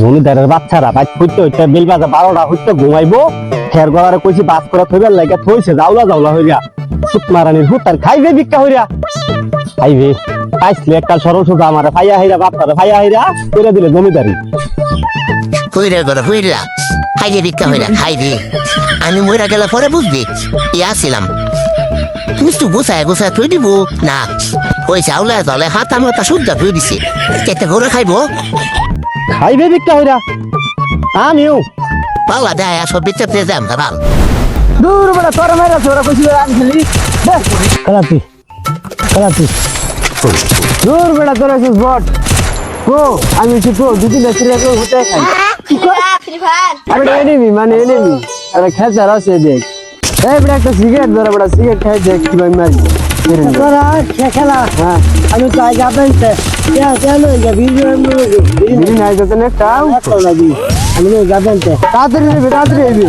জমিদারের বাচ্চারা বাইক হইতে হইতে বিল বাজে বারোটা হইতে ঘুমাইবো। খের গলারে কইছি, বাস করে থইবার লাগে, থইছে জাউলা জাউলা হইয়া। সুত মারানির হুতার খাইবে ভিক্ষা হইরা খাইবে। পাইছিলে কাল সরল সোজা আমারে, ফাইয়া হইরা বাপ্পারে ফাইয়া হইরা করে দিলে জমিদারি। হইরা করে হইরা। খাইরে ভিক্ষা হইরা খাইরে আমি মইরা গেলে পরে বুঝবি ইয়া ছিলাম তুই তো গোছায় গোছায় থই দিব। না, ওই চাউলে দলে হাতা মাতা শুদ্ধ থই দিছে। কেটে করে খাইব? খাইবে ভিক্ষা হইরা। আমিও। পালা দেয় আসো বিতে পেয়ে যাম ভালো। দূর বড় তোর মেরা ছোরা কইছি আমি খেলি খেলাতি খেলাতি দূর বেড়া তোর আছিস বট। কো আমি কি কো দুদিন রাত্রে কো হতে খাই. আমি এনিমি মানে এনিমি আরে খেতে রসে দেখ। এই বড় একটা সিগারেট ধরে বড় সিগারেট খাই দেখ কি ভাই মারি। আমি তো আজ আপনার কেন কেন এটা ভিডিও ভিডিও নাই তো না কাউ লাগি আমি যাবেন তো তাড়াতাড়ি নেবে তাড়াতাড়ি নেবে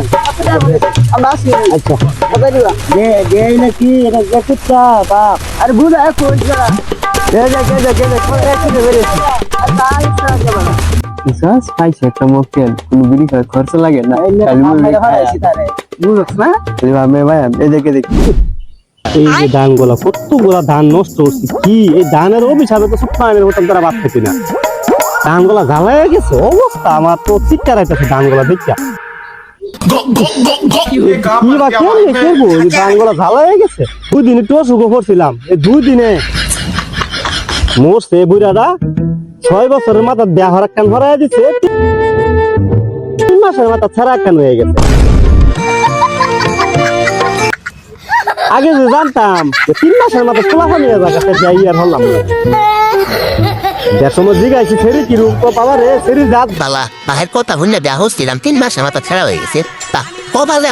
আচ্ছা দে দে নাকি এটা কুত্তা বাপ আরে বুঝা এখন দে দে দে দে দে কোন একটু বেরেছি বিশ্বাস পাইছে একটা মক্কেল কোনো বিড়ি খাওয়ার খরচ লাগে না খালি মুরগি খায়। বুঝছ না এই ভাবে ভাই এই দেখে দেখি এই যে ধানগুলা কতগুলা ধান নষ্ট হচ্ছে, কি? এই ধানের অভিশাপে তো সুপানের মতন তারা বাদ না। ধানগুলা ঝালাই গেছে, অবস্থা আমার তো চিৎকার আইতেছে ধানগুলা করব? এই মরছে বুড়াটা, ছয় বছরের তিন মাসের মাথা ছাড়া কান হয়ে গেছে। আগে যে জানতাম যে তিন মাসের মাথা খোলা নিয়ে যাচ্ছে যাই আর হলাম না। দেড় সময় জিগাইছি ফেরি কি রূপ বাবা রে ফেরি জাত বালা বাহের কথা দেয়া হচ্ছিলাম তিন মাসের মাথা ছেড়া হয়ে গেছে। তা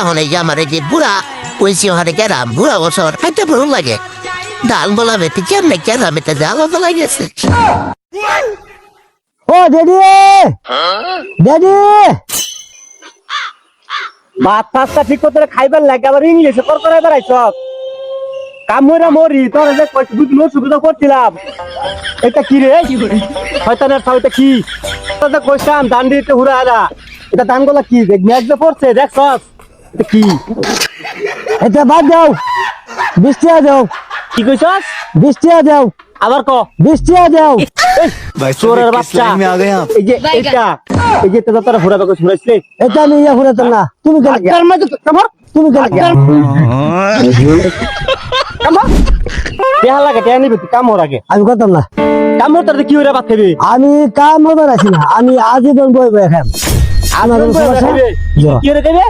এখন এই যে আমার এই যে বুড়া কইছি হারে গেরাম বুড়া বছর খাইতে ভালো লাগে। ডাল বলা বেটি কেমনে গেরাম এটা ডাল বলা গেছে ও ডেডি ডেডি ভাত ফাস্তা ঠিক করতে খাইবার লাগে আবার ইংলিশে কর করে বেড়াইছ কাম মরা তোর যে দুদিন অসুবিধা করছিলাম। এটা কি রে? শয়তানের ফাল এটা কি? তোদের কইতাম দান দিতে হুরা। আরা এটা দানগুলা কি? দেখ ম্যাচ যে পড়ছে দেখছস? এটা কি? এটা বাদ দাও। বৃষ্টি দাও। কি কইছস? বৃষ্টি দাও। আবার ক? বৃষ্টি দাও। চোরের বাচ্চা। এই যে এটা এই যে তোরা তোরা হুরা হুরাইছিলে এটা আমি ইয়া হুরাতাম না। তুমি কেন তার তুমি কেন কামর দেহা লাগে দেহা নিবি তুই কামর আগে। আমি করতাম না। কামর তোর কি হইরা বাদ খাবি? আমি কাম হবার আছি না আমি আজীবন বই বই খাম। আমার সমস্যা? কি হইরা খাইবে?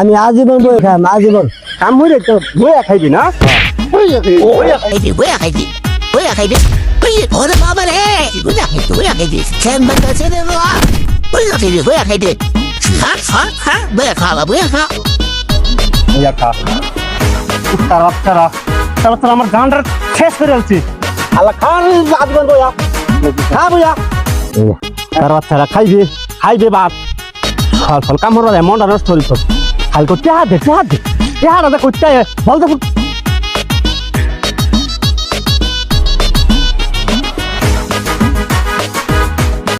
আমি আজীবন বই খাম আজীবন। কাম হইরে তো বইয়া খাইবি না? বইয়া খাইবি। বইয়া খাইবি। বইয়া খাইবি। ওরে বাবা রে! বইয়া খাইবি বইয়া খাইবি। কেন বান্দা ছেড়ে বইয়া খাইবি বইয়া খাইবি। হ্যাঁ হ্যাঁ হ্যাঁ বইয়া খাওয়া বইয়া খা। বইয়া খা। তার। বাচ্চারা তার আমার গানটা শেষ করে ফেলছি। আল্লাহ খান আজীবন বইয়া। খা বইয়া। তার বাচ্চারা খাইবে খাইবে বাপ। ফল ফল, কামড় মনটা নষ্ট হইতো খালি করতে হাত দে হাত দে। হাত করতে বলতে